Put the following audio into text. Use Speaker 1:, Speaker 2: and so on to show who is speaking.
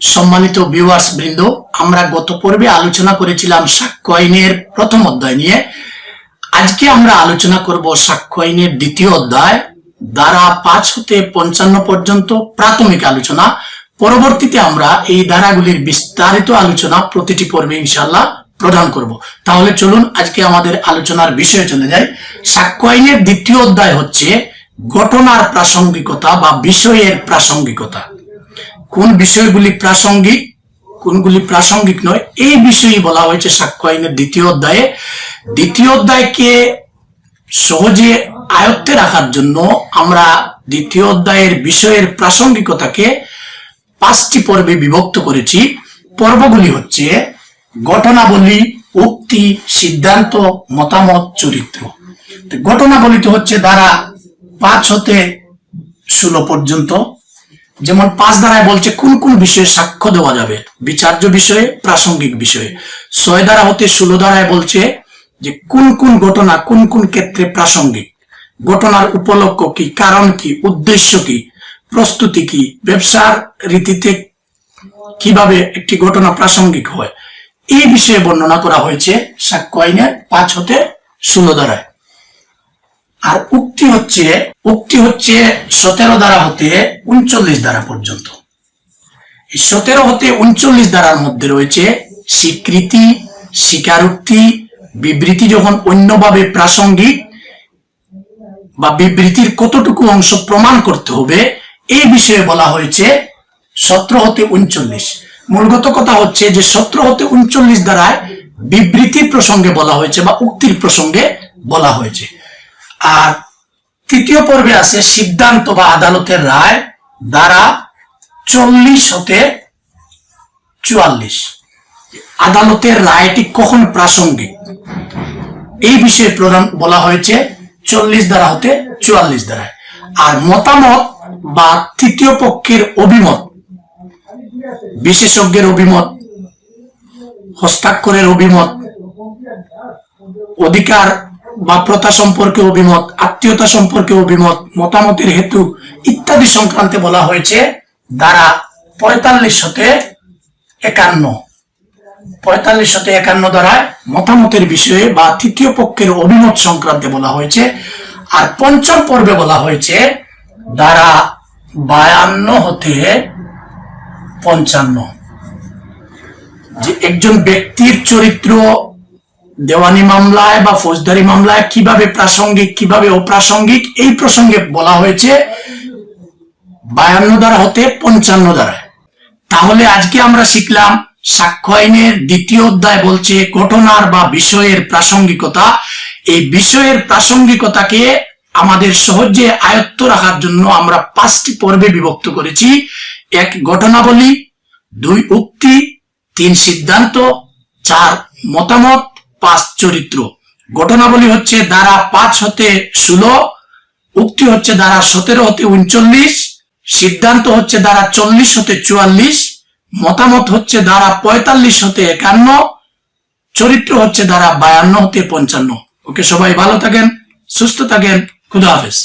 Speaker 1: সম্মানিত বৃন্দ, আমরা গত পর্বে আলোচনা করেছিলাম সাক্ষ্য আইনের প্রথম অধ্যায় নিয়ে। আজকে আমরা আলোচনা করব সাক্ষ্য আইনের দ্বিতীয় অধ্যায় দ্বারা পাঁচ হতে পঞ্চান্ন পর্যন্ত প্রাথমিক আলোচনা। পরবর্তীতে আমরা এই ধারাগুলির বিস্তারিত আলোচনা প্রতিটি পর্বে ইনশাল্লাহ প্রদান করব। তাহলে চলুন আজকে আমাদের আলোচনার বিষয়ে চলে যাই। সাক্ষ্য আইনের দ্বিতীয় অধ্যায় হচ্ছে ঘটনার প্রাসঙ্গিকতা বা বিষয়ের প্রাসঙ্গিকতা। কোন বিষয়গুলি প্রাসঙ্গিক, কোনগুলি প্রাসঙ্গিক নয়, এই বিষয়ই বলা হয়েছে সাক্ষ্য আইনের দ্বিতীয় অধ্যায়ে। দ্বিতীয় অধ্যায়কে সহজে আয়ত্তে রাখার জন্য আমরা দ্বিতীয় অধ্যায়ের বিষয়ের প্রাসঙ্গিকতাকে পাঁচটি পর্বে বিভক্ত করেছি। পর্বগুলি হচ্ছে ঘটনাবলী, উক্তি, সিদ্ধান্ত, মতামত, চরিত্র। ঘটনাবলীতে হচ্ছে দ্বারা পাঁচ হতে ষোলো পর্যন্ত। যেমন পাঁচ দ্বারায় বলছে কোন কোন বিষয়ে সাক্ষ্য দেওয়া যাবে? বিচার্য বিষয়ে, প্রাসঙ্গিক বিষয়ে। ছয় দ্বারা হতে ষোলো দ্বারায় বলছে যে কোন কোন ঘটনা কোন কোন ক্ষেত্রে প্রাসঙ্গিক? ঘটনার উপলক্ষ কি? কারণ কি? উদ্দেশ্য কি? প্রস্তুতি কি? ব্যবসার রীতিতে কীভাবে একটি ঘটনা প্রাসঙ্গিক হয়? এই বিষয়ে বর্ণনা করা হয়েছে সাক্ষ্য আইনের পাঁচ হতে ষোলো দ্বারায় আর উক্তি হচ্ছে উক্তি হচ্ছে সতেরো দ্বারা হতে উনচল্লিশ দ্বারা পর্যন্ত। সতেরো হতে উনচল্লিশ দ্বারার মধ্যে রয়েছে স্বীকৃতি, স্বীকারোক্তি, বিবৃতি যখন অন্যভাবে প্রাসঙ্গিক বা বিবৃতির কতটুকু অংশ প্রমাণ করতে হবে এই বিষয়ে বলা হয়েছে সতেরো হতে উনচল্লিশ। মূলগত কথা হচ্ছে যে সতেরো হতে উনচল্লিশ দ্বারায় বিবৃতির প্রসঙ্গে বলা হয়েছে বা উক্তির প্রসঙ্গে বলা হয়েছে। আর তৃতীয় পর্বে আছে সিদ্ধান্ত বা আদালতের রায়, দ্বারা চল্লিশ হতে চুয়াল্লিশ। আদালতের রায়টি কখন প্রাসঙ্গিক? এই বিষয়ে প্রধান বলা হয়েছে চল্লিশ দ্বারা হতে চুয়াল্লিশ দ্বারায় আর মতামত বা তৃতীয় পক্ষের অভিমত, বিশেষজ্ঞের অভিমত, হস্তাক্ষরের অভিমত, অধিকার বা প্রথা সম্পর্কে অভিমত, আত্মীয়তা সম্পর্কে অভিমত, মতামতের হেতু ইত্যাদি সংক্রান্তে বলা হয়েছে দ্বারা পঁয়তাল্লিশ হতে একান্ন। পঁয়তাল্লিশ হতে একান্ন দ্বারায় মতামতের বিষয়ে বা তৃতীয় পক্ষের অভিমত সংক্রান্তে বলা হয়েছে। আর পঞ্চম পর্বে বলা হয়েছে দ্বারা বায়ান্ন হতে পঞ্চান্ন। যে একজন ব্যক্তির চরিত্র দেওয়ানি মামলায় বা ফৌজদারি মামলায় কীভাবে প্রাসঙ্গিক, কীভাবে অপ্রাসঙ্গিক, এই প্রসঙ্গে বলা হয়েছে বায়ান্ন দ্বারা হতে পঞ্চান্ন দ্বারা। তাহলে আজকে আমরা শিখলাম সাক্ষ্য আইনের দ্বিতীয় অধ্যায় বলছে ঘটনার বা বিষয়ের প্রাসঙ্গিকতা। এই বিষয়ের প্রাসঙ্গিকতাকে আমাদের সহজে আয়ত্ত রাখার জন্য আমরা পাঁচটি পর্বে বিভক্ত করেছি। এক, ঘটনাবলী। দুই, উক্তি। তিন, সিদ্ধান্ত। চার, মতামত। পাঁচ চরিত্র। ঘটনাবলী হচ্ছে দ্বারা পাঁচ হতে ষোলো, উক্তি হচ্ছে দ্বারা সতেরো হতে উনচল্লিশ, সিদ্ধান্ত হচ্ছে দ্বারা চল্লিশ হতে চুয়াল্লিশ, মতামত হচ্ছে দ্বারা পঁয়তাল্লিশ হতে একান্ন, চরিত্র হচ্ছে দ্বারা বায়ান্ন হতে পঞ্চান্ন। ওকে সবাই ভালো থাকেন, সুস্থ থাকেন, খুদা হাফেজ।